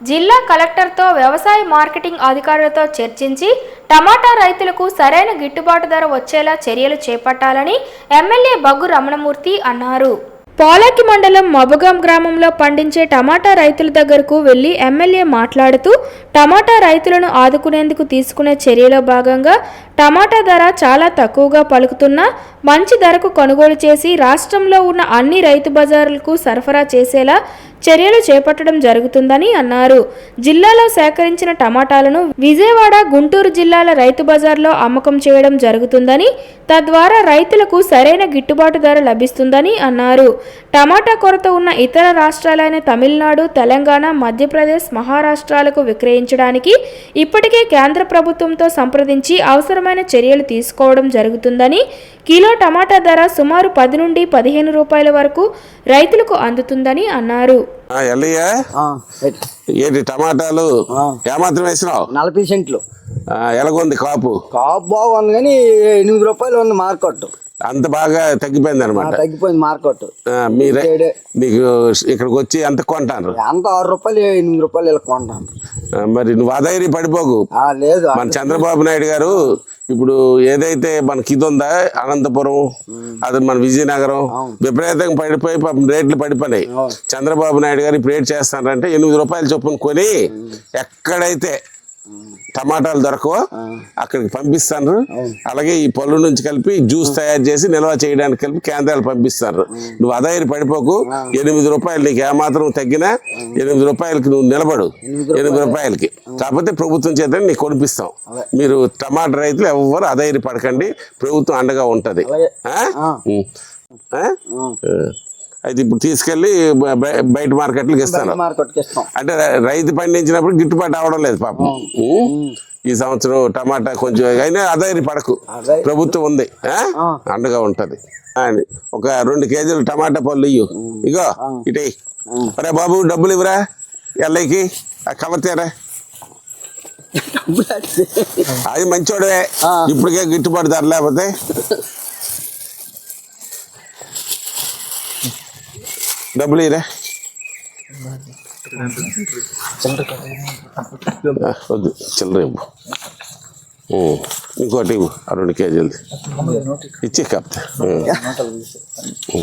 జిల్లా కలెక్టర్తో వ్యవసాయ మార్కెటింగ్ అధికారులతో చర్చించి టమాటా రైతులకు సరైన గిట్టుబాటు ధర వచ్చేలా చర్యలు చేపట్టాలని ఎమ్మెల్యే బగ్గు రమణమూర్తి అన్నారు. పోలాకి మండలం మబుగాం గ్రామంలో పండించే టమాటా రైతుల దగ్గరకు వెళ్ళి ఎమ్మెల్యే మాట్లాడుతూ టమాటా రైతులను ఆదుకునేందుకు తీసుకునే చర్యలో భాగంగా టమాటా ధర చాలా తక్కువగా పలుకుతున్నా మంచి ధరకు కొనుగోలు చేసి రాష్ట్రంలో ఉన్న అన్ని రైతు బజార్లకు సరఫరా చేసేలా చర్యలు చేపట్టడం జరుగుతుందని అన్నారు. జిల్లాలో సేకరించిన టమాటాలను విజయవాడ గుంటూరు జిల్లాల రైతు బజార్లో అమ్మకం చేయడం జరుగుతుందని తద్వారా రైతులకు సరైన గిట్టుబాటు ధర లభిస్తుందని అన్నారు. టమాటా కొరత ఉన్న ఇతర రాష్ట్రాలైన తమిళనాడు తెలంగాణ మధ్యప్రదేశ్ మహారాష్ట్రాలకు విక్రయించడానికి ఇప్పటికే కేంద్ర ప్రభుత్వంతో సంప్రదించి అవసరమైన చర్యలు తీసుకోవడం జరుగుతుందని కిలో టమాటా ధర సుమారు పది నుండి పదిహేను రూపాయల వరకు రైతులకు అందుతుందని అన్నారు. ఎల్లయ్య. ఏంటి టమాటాలు. ఏమాత్రం వేసినావు? నలభై సెంట్లు. ఎలాగుంది కాపు? కాపు బాగుంది కానీ ఎనిమిది రూపాయలు ఉంది మార్కెట్ అంత బాగా తగ్గిపోయింది అనమాట తగ్గిపోయింది మార్కెట్ మీరే. నీకు ఇక్కడికి వచ్చి ఎంత కొంటారు? అంత ఆరు రూపాయలు ఎనిమిది రూపాయలు ఇలా కొంటాను. మరి నువ్వు అధైర్య పడిపోకు. లేదు. మన చంద్రబాబు నాయుడు గారు ఇప్పుడు ఏదైతే మనకి ఇది ఉందా అనంతపురం అది మన విజయనగరం విపరీతంగా పడిపోయి పాపం రేట్లు పడిపోయినాయి. చంద్రబాబు నాయుడు గారు ఇప్పుడు ఏంటి చేస్తారంటే ఎనిమిది రూపాయలు చొప్పున కొని ఎక్కడైతే టమాటాలు దొరకవో. అక్కడికి పంపిస్తారు అలాగే ఈ పళ్ళు నుంచి కలిపి జ్యూస్ తయారు చేసి నిల్వ చేయడానికి కలిపి కేంద్రాలు పంపిస్తారు. నువ్వు అదైరు పడిపోకు. ఎనిమిది రూపాయలు నీకు ఏమాత్రం తగ్గినా ఎనిమిది రూపాయలకి నువ్వు నిలబడు. ఎనిమిది రూపాయలకి. కాకపోతే ప్రభుత్వం చేత నీకు కొనిపిస్తాం. మీరు టమాటా రైతులు ఎవ్వరు అదైరు పడకండి. ప్రభుత్వం అండగా ఉంటది. అయితే ఇప్పుడు తీసుకెళ్ళి బయట మార్కెట్లకు ఇస్తాను. అంటే రైతు పండించినప్పుడు గిట్టుబాటు అవడం లేదు పాపం? ఈ సంవత్సరం టమాటా కొంచెం అయినా అదైరి పడకు. ప్రభుత్వం ఉంది? అండగా ఉంటది. అని. ఒక రెండు కేజీలు టమాటా పళ్ళు ఇయ్యు. ఇగో ఇటే అరే బాబు డబ్బులు ఇవ్వరా? ఎల్లయ్యకి ఆ కవర్ తేరా అది మంచోడే. ఇప్పటికే గిట్టుబాటు ధర లేకపోతే ഡബിൾ ചെയ്തേ ചില്ലറ ಹ್ಞೂ ಇಂಕೋಟಿ ಅರವತ್ತು ಕೆ ಜಿಯಲ್ಲಿ ಇಚ್ಛೆ ಕಾಪ್ತೆ ಹ್ಞೂ